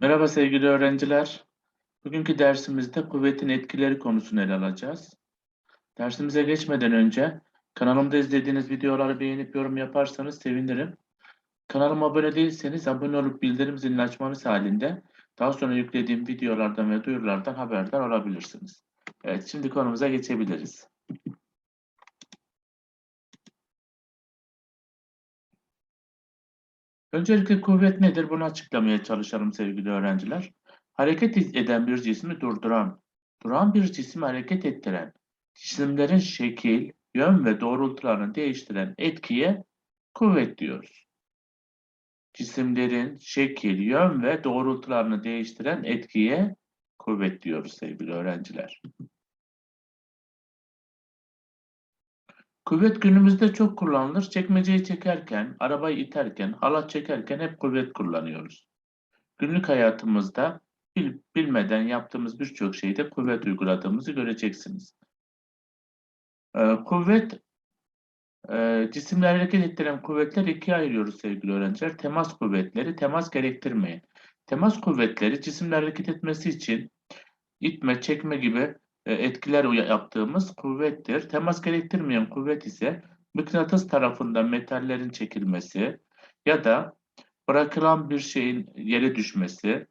Merhaba sevgili öğrenciler. Bugünkü dersimizde kuvvetin etkileri konusunu ele alacağız. Dersimize geçmeden önce kanalımda izlediğiniz videoları beğenip yorum yaparsanız sevinirim. Kanalıma abone değilseniz abone olup bildirim zilini açmanız halinde daha sonra yüklediğim videolardan ve duyurulardan haberdar olabilirsiniz. Evet, şimdi konumuza geçebiliriz. Öncelikle kuvvet nedir? Bunu açıklamaya çalışalım sevgili öğrenciler. Hareket eden bir cismi durduran, duran bir cismi hareket ettiren, cisimlerin şekil, yön ve doğrultularını değiştiren etkiye kuvvet diyoruz. Cisimlerin şekil, yön ve doğrultularını değiştiren etkiye kuvvet diyoruz sevgili öğrenciler. Kuvvet günümüzde çok kullanılır. Çekmeceyi çekerken, arabayı iterken, halat çekerken hep kuvvet kullanıyoruz. Günlük hayatımızda bil- bilmeden yaptığımız birçok şeyde kuvvet uyguladığımızı göreceksiniz. Ee, kuvvet, e, cisimleri hareket ettiren kuvvetler ikiye ayırıyoruz sevgili öğrenciler. Temas kuvvetleri, temas gerektirmeyen. Temas kuvvetleri cisimler hareket etmesi için itme, çekme gibi etkiler uya- yaptığımız kuvvettir. Temas gerektirmeyen kuvvet ise mıknatıs tarafından metallerin çekilmesi ya da bırakılan bir şeyin yere düşmesi,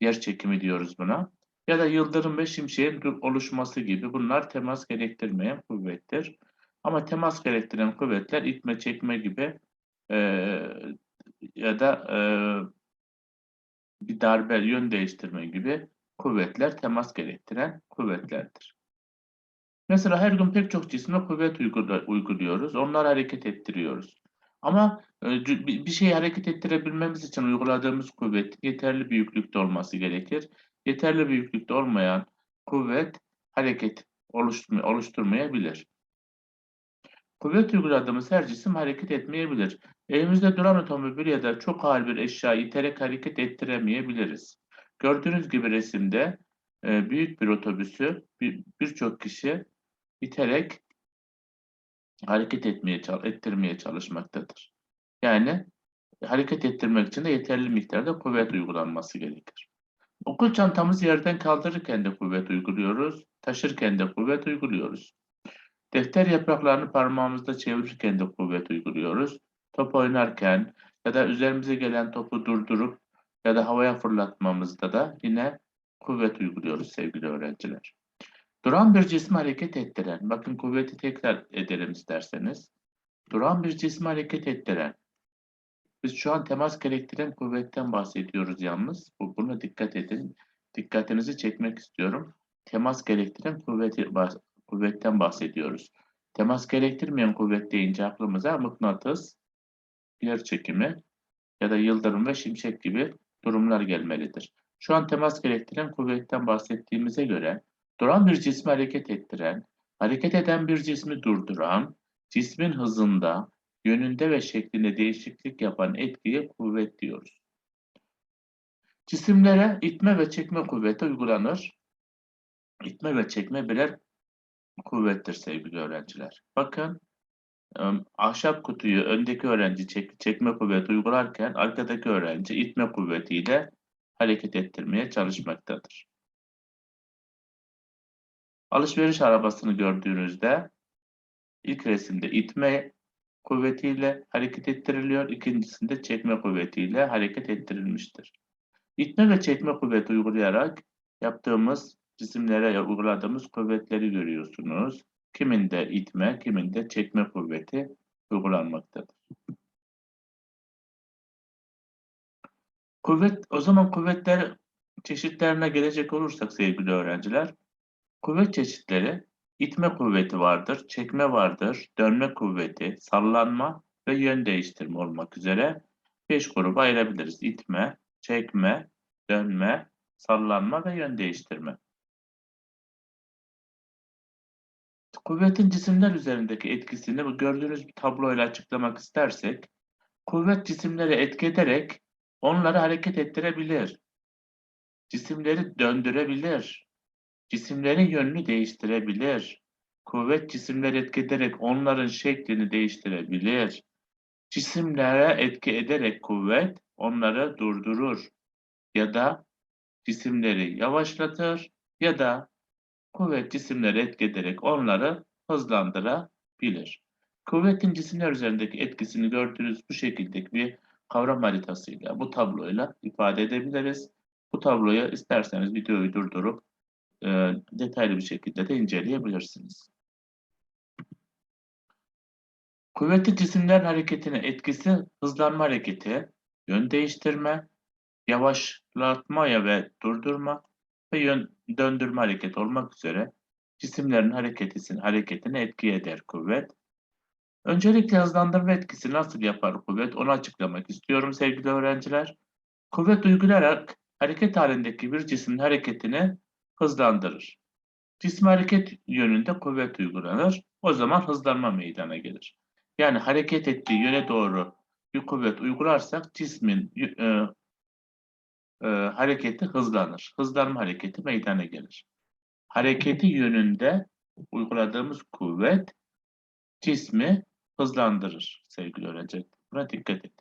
yer çekimi diyoruz buna. Ya da yıldırım ve şimşeğin oluşması gibi bunlar temas gerektirmeyen kuvvettir. Ama temas gerektiren kuvvetler itme, çekme gibi e, ya da e, bir darbe, yön değiştirme gibi kuvvetler temas gerektiren kuvvetlerdir. Mesela her gün pek çok cisme kuvvet uyguluyoruz. Onları hareket ettiriyoruz. Ama e, bir şeyi hareket ettirebilmemiz için uyguladığımız kuvvet yeterli büyüklükte olması gerekir. Yeterli büyüklükte olmayan kuvvet hareket oluşturma- oluşturmayabilir. Kuvvet uyguladığımız her cisim hareket etmeyebilir. Elimizde duran otomobil ya da çok ağır bir eşya iterek hareket ettiremeyebiliriz. Gördüğünüz gibi resimde e, büyük bir otobüsü bir- birçok kişi iterek hareket etmeye ettirmeye çalışmaktadır. Yani hareket ettirmek için de yeterli miktarda kuvvet uygulanması gerekir. Okul çantamızı yerden kaldırırken de kuvvet uyguluyoruz, taşırken de kuvvet uyguluyoruz. Defter yapraklarını parmağımızda çevirirken de kuvvet uyguluyoruz. Top oynarken ya da üzerimize gelen topu durdurup ya da havaya fırlatmamızda da yine kuvvet uyguluyoruz sevgili öğrenciler. Duran bir cismi hareket ettiren, bakın kuvveti tekrar edelim isterseniz. Duran bir cismi hareket ettiren, biz şu an temas gerektiren kuvvetten bahsediyoruz yalnız. Bu, buna dikkat edin. Dikkatinizi çekmek istiyorum. Temas gerektiren kuvveti, kuvvetten bahsediyoruz. Temas gerektirmeyen kuvvet deyince aklımıza mıknatıs, yer çekimi ya da yıldırım ve şimşek gibi durumlar gelmelidir. Şu an temas gerektiren kuvvetten bahsettiğimize göre duran bir cismi hareket ettiren, hareket eden bir cismi durduran, cismin hızında, yönünde ve şeklinde değişiklik yapan etkiye kuvvet diyoruz. Cisimlere itme ve çekme kuvveti uygulanır. İtme ve çekme birer kuvvettir sevgili öğrenciler. Bakın ım, ahşap kutuyu öndeki öğrenci çek- çekme kuvveti uygularken arkadaki öğrenci itme kuvvetiyle hareket ettirmeye çalışmaktadır. Alışveriş arabasını gördüğünüzde ilk resimde itme kuvvetiyle hareket ettiriliyor, ikincisinde çekme kuvvetiyle hareket ettirilmiştir. İtme ve çekme kuvveti uygulayarak yaptığımız cisimlere uyguladığımız kuvvetleri görüyorsunuz. Kiminde itme, kiminde çekme kuvveti uygulanmaktadır. Kuvvet, o zaman kuvvetler çeşitlerine gelecek olursak sevgili öğrenciler, kuvvet çeşitleri itme kuvveti vardır, çekme vardır, dönme kuvveti, sallanma ve yön değiştirme olmak üzere beş gruba ayırabiliriz. İtme, çekme, dönme, sallanma ve yön değiştirme. Kuvvetin cisimler üzerindeki etkisini bu gördüğünüz bir tabloyla açıklamak istersek, kuvvet cisimleri etki ederek onları hareket ettirebilir. Cisimleri döndürebilir. Cisimlerin yönünü değiştirebilir. Kuvvet cisimleri etki ederek onların şeklini değiştirebilir. Cisimlere etki ederek kuvvet onları durdurur. ya da cisimleri yavaşlatır ya da kuvvet cisimleri etki ederek onları hızlandırabilir. Kuvvetin cisimler üzerindeki etkisini gördüğünüz bu şekildeki bir kavram haritasıyla, bu tabloyla ifade edebiliriz. Bu tabloyu isterseniz videoyu durdurup e, detaylı bir şekilde de inceleyebilirsiniz. Kuvvetli cisimlerin hareketine etkisi hızlanma hareketi, yön değiştirme, yavaşlatmaya ve durdurma ve yön döndürme hareketi olmak üzere cisimlerin hareketinin hareketine etki eder kuvvet. Öncelikle hızlandırma etkisi nasıl yapar kuvvet onu açıklamak istiyorum sevgili öğrenciler. Kuvvet uygulayarak hareket halindeki bir cismin hareketini hızlandırır. Cisim hareket yönünde kuvvet uygulanır. O zaman hızlanma meydana gelir. Yani hareket ettiği yöne doğru bir kuvvet uygularsak cismin e, e, hareketi hızlanır. Hızlanma hareketi meydana gelir. Hareketi yönünde uyguladığımız kuvvet cismi hızlandırır sevgili öğrenciler. Buna dikkat edin.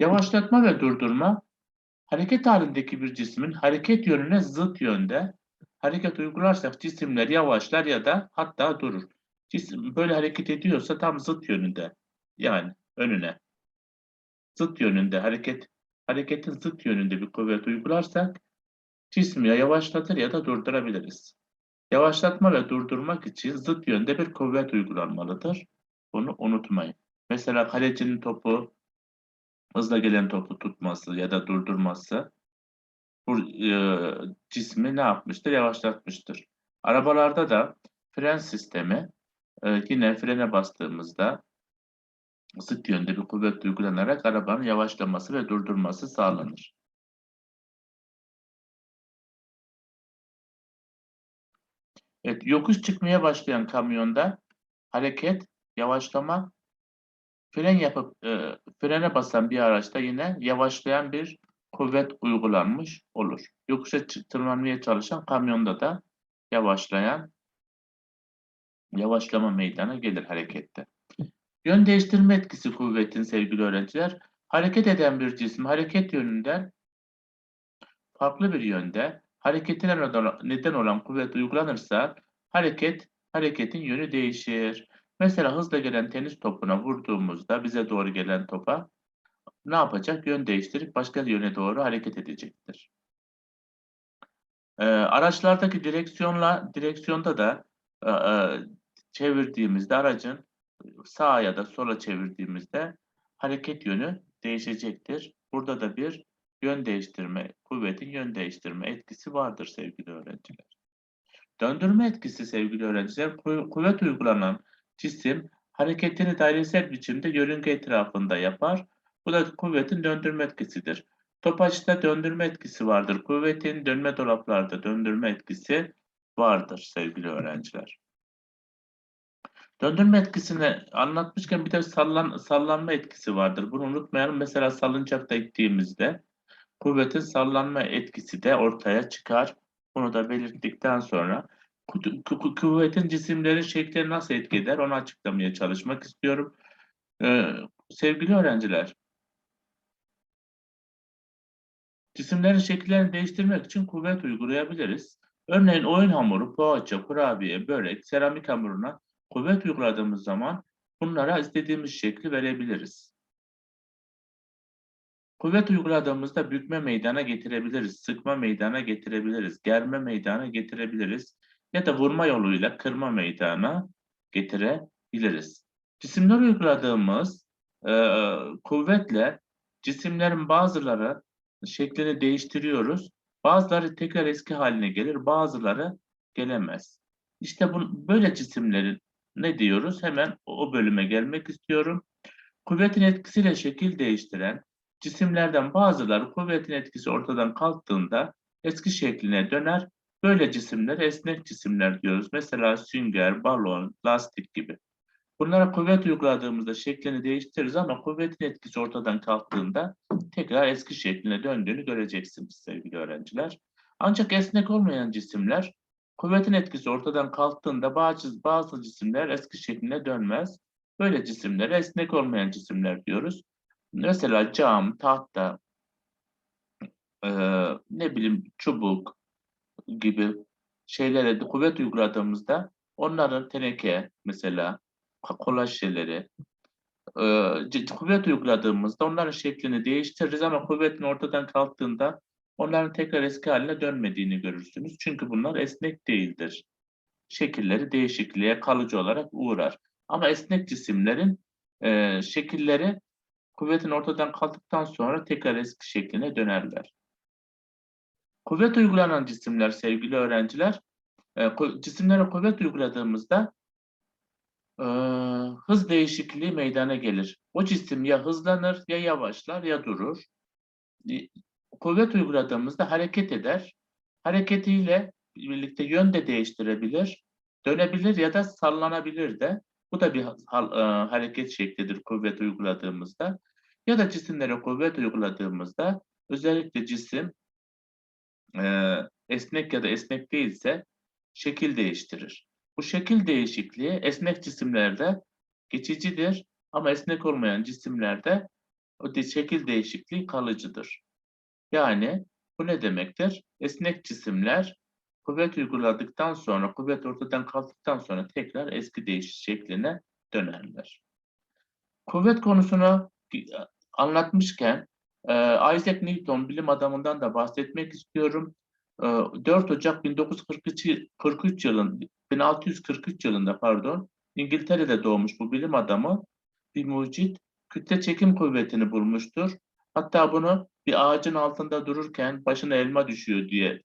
Yavaşlatma ve durdurma hareket halindeki bir cismin hareket yönüne zıt yönde hareket uygularsak cisimler yavaşlar ya da hatta durur. Cisim böyle hareket ediyorsa tam zıt yönünde yani önüne zıt yönünde hareket hareketin zıt yönünde bir kuvvet uygularsak cismi ya yavaşlatır ya da durdurabiliriz. Yavaşlatma ve durdurmak için zıt yönde bir kuvvet uygulanmalıdır. Bunu unutmayın. Mesela kalecinin topu hızla gelen topu tutması ya da durdurması bu e, cismi ne yapmıştır? Yavaşlatmıştır. Arabalarda da fren sistemi e, yine frene bastığımızda zıt yönde bir kuvvet uygulanarak arabanın yavaşlaması ve durdurması sağlanır. Evet, yokuş çıkmaya başlayan kamyonda hareket, yavaşlama, fren yapıp e, frene basan bir araçta yine yavaşlayan bir kuvvet uygulanmış olur. Yokuşa tırmanmaya çalışan kamyonda da yavaşlayan, yavaşlama meydana gelir harekette. Yön değiştirme etkisi kuvvetin sevgili öğrenciler. Hareket eden bir cisim hareket yönünden farklı bir yönde hareketine neden olan kuvvet uygulanırsa hareket hareketin yönü değişir. Mesela hızla gelen tenis topuna vurduğumuzda bize doğru gelen topa ne yapacak? Yön değiştirip başka yöne doğru hareket edecektir. Ee, araçlardaki direksiyonla direksiyonda da e, e, çevirdiğimizde aracın sağa ya da sola çevirdiğimizde hareket yönü değişecektir. Burada da bir yön değiştirme, kuvvetin yön değiştirme etkisi vardır sevgili öğrenciler. Döndürme etkisi sevgili öğrenciler, kuvvet uygulanan cisim hareketini dairesel biçimde yörünge etrafında yapar. Bu da kuvvetin döndürme etkisidir. Topaçta döndürme etkisi vardır. Kuvvetin dönme dolaplarda döndürme etkisi vardır sevgili öğrenciler. Döndürme etkisini anlatmışken bir de sallan, sallanma etkisi vardır. Bunu unutmayalım. Mesela salıncakta gittiğimizde kuvvetin sallanma etkisi de ortaya çıkar. Bunu da belirttikten sonra kuvvetin cisimlerin şekli nasıl etki eder onu açıklamaya çalışmak istiyorum. Ee, sevgili öğrenciler, cisimlerin şekillerini değiştirmek için kuvvet uygulayabiliriz. Örneğin oyun hamuru, poğaça, kurabiye, börek, seramik hamuruna kuvvet uyguladığımız zaman bunlara istediğimiz şekli verebiliriz. Kuvvet uyguladığımızda bükme meydana getirebiliriz, sıkma meydana getirebiliriz, germe meydana getirebiliriz ya da vurma yoluyla kırma meydana getirebiliriz. Cisimler uyguladığımız e, kuvvetle cisimlerin bazıları şeklini değiştiriyoruz. Bazıları tekrar eski haline gelir, bazıları gelemez. İşte bu, böyle cisimlerin ne diyoruz? Hemen o bölüme gelmek istiyorum. Kuvvetin etkisiyle şekil değiştiren cisimlerden bazıları kuvvetin etkisi ortadan kalktığında eski şekline döner. Böyle cisimler esnek cisimler diyoruz. Mesela sünger, balon, lastik gibi. Bunlara kuvvet uyguladığımızda şeklini değiştiririz ama kuvvetin etkisi ortadan kalktığında tekrar eski şekline döndüğünü göreceksiniz sevgili öğrenciler. Ancak esnek olmayan cisimler Kuvvetin etkisi ortadan kalktığında bazı, bazı cisimler eski şekline dönmez. Böyle cisimler esnek olmayan cisimler diyoruz. Mesela cam, tahta, e, ne bileyim çubuk gibi şeylere kuvvet uyguladığımızda onların teneke mesela kolaj şişeleri e, kuvvet uyguladığımızda onların şeklini değiştiririz ama kuvvetin ortadan kalktığında onların tekrar eski haline dönmediğini görürsünüz. Çünkü bunlar esnek değildir. Şekilleri değişikliğe kalıcı olarak uğrar. Ama esnek cisimlerin e, şekilleri kuvvetin ortadan kalktıktan sonra tekrar eski şekline dönerler. Kuvvet uygulanan cisimler sevgili öğrenciler, e, cisimlere kuvvet uyguladığımızda e, hız değişikliği meydana gelir. O cisim ya hızlanır ya yavaşlar ya durur. Kuvvet uyguladığımızda hareket eder. Hareketiyle birlikte yön de değiştirebilir, dönebilir ya da sallanabilir de. Bu da bir e, hareket şeklidir kuvvet uyguladığımızda. Ya da cisimlere kuvvet uyguladığımızda özellikle cisim e, esnek ya da esnek değilse şekil değiştirir. Bu şekil değişikliği esnek cisimlerde geçicidir ama esnek olmayan cisimlerde o şekil değişikliği kalıcıdır. Yani bu ne demektir? Esnek cisimler kuvvet uyguladıktan sonra, kuvvet ortadan kalktıktan sonra tekrar eski değiş şekline dönerler. Kuvvet konusunu e, anlatmışken e, Isaac Newton bilim adamından da bahsetmek istiyorum. E, 4 Ocak 1943 43 yılın 1643 yılında pardon İngiltere'de doğmuş bu bilim adamı bir mucit kütle çekim kuvvetini bulmuştur. Hatta bunu bir ağacın altında dururken başına elma düşüyor diye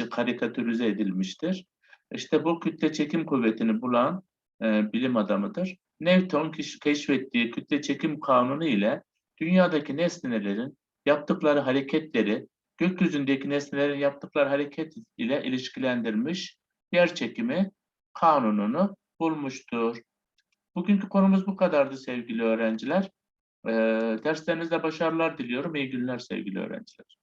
e, karikatürize edilmiştir. İşte bu kütle çekim kuvvetini bulan e, bilim adamıdır. Newton keş- keşfettiği kütle çekim kanunu ile dünyadaki nesnelerin yaptıkları hareketleri gökyüzündeki nesnelerin yaptıkları hareket ile ilişkilendirmiş yer çekimi kanununu bulmuştur. Bugünkü konumuz bu kadardı sevgili öğrenciler. Ee, derslerinizde başarılar diliyorum. İyi günler sevgili öğrenciler.